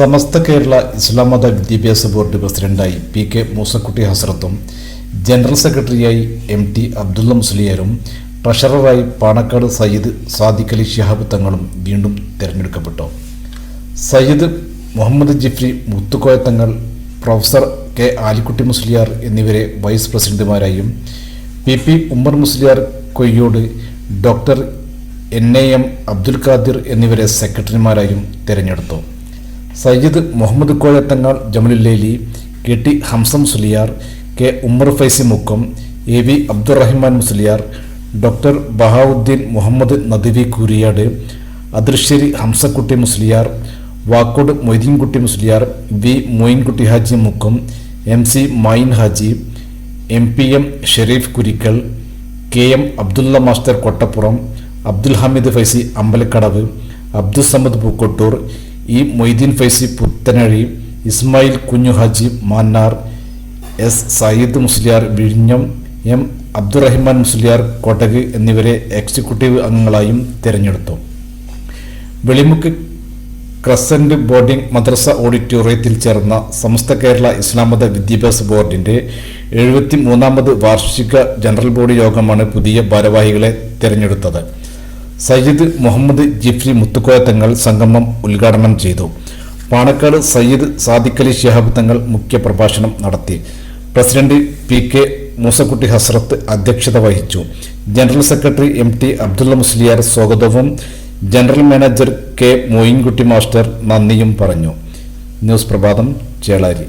സമസ്ത കേരള ഇസ്ലാം മത വിദ്യാഭ്യാസ ബോർഡ് പ്രസിഡന്റായി പി കെ മൂസക്കുട്ടി ഹസ്രത്തും ജനറൽ സെക്രട്ടറിയായി എം ടി അബ്ദുള്ള മുസ്ലിയാരും ട്രഷററായി പാണക്കാട് സയ്യിദ് സാദിഖ് അലി ഷിഹാബ് തങ്ങളും വീണ്ടും തിരഞ്ഞെടുക്കപ്പെട്ടു. സയ്യിദ് മുഹമ്മദ് ജിഫ്രി മുത്തുക്കോയ തങ്ങൾ പ്രൊഫസർ കെ ആലിക്കുട്ടി മുസ്ലിയാർ എന്നിവരെ vice പ്രസിഡന്റുമാരായും P P Ummer Musliyar Koyyode doctor N A M Abdul Khadir എന്നിവരെ സെക്രട്ടറിമാരായും തിരഞ്ഞെടുത്തു. Sayyid Muhammad Kozhathangal Jamalullaili K T Hamza Musliyar K Ummer Faizy Mukkam A V Abdurahiman Musliyar doctor Bahauddeen Muhammad Nadvi Kooriyad Athirsseri Hamzakutty Musliyar Vakkode Moideenkutty Musliyar V Moinkutty Haji Mukkam M C Mayin Haji M P M Sherif Kurikkal K M Abdullah master Kottappuram Abdul Hameed Faizy Ambalakkadavu Abdul Samad Pookkottur E Moideen Faizy Puthanazhi Ismail Kunhu Haji Mannar S Sayyid Musliyar വിഴിഞ്ഞം M Abdurahiman Musliyar Kotak എന്നിവരെ executive അംഗങ്ങളായും തിരഞ്ഞെടുത്തു. Velimukku crescent boarding മദ്രസ ഓഡിറ്റോറിയത്തിൽ ചേർന്ന സമസ്ത കേരള ഇസ്ലാമത വിദ്യാഭ്യാസ ബോർഡിന്റെ എഴുപത്തി മൂന്നാമത് വാർഷിക ജനറൽ ബോഡി യോഗമാണ് പുതിയ ഭാരവാഹികളെ തിരഞ്ഞെടുത്തത്. സയ്യിദ് മുഹമ്മദ് ജിഫ്രി മുത്തുക്കോയ തങ്ങൾ സംഗമം ഉദ്ഘാടനം ചെയ്തു. പാണക്കാട് സയ്യിദ് സാദിഖലി ശിഹാബ് തങ്ങൾ മുഖ്യ പ്രഭാഷണം നടത്തി. President P K Moosakutty Hazrat അധ്യക്ഷത വഹിച്ചു. General secretary M T Abdullah Musliyar സ്വാഗതവും general manager K Moinkutty master നന്ദിയും പറഞ്ഞു. ന്യൂസ് പ്രഭാതം ചേളാരി.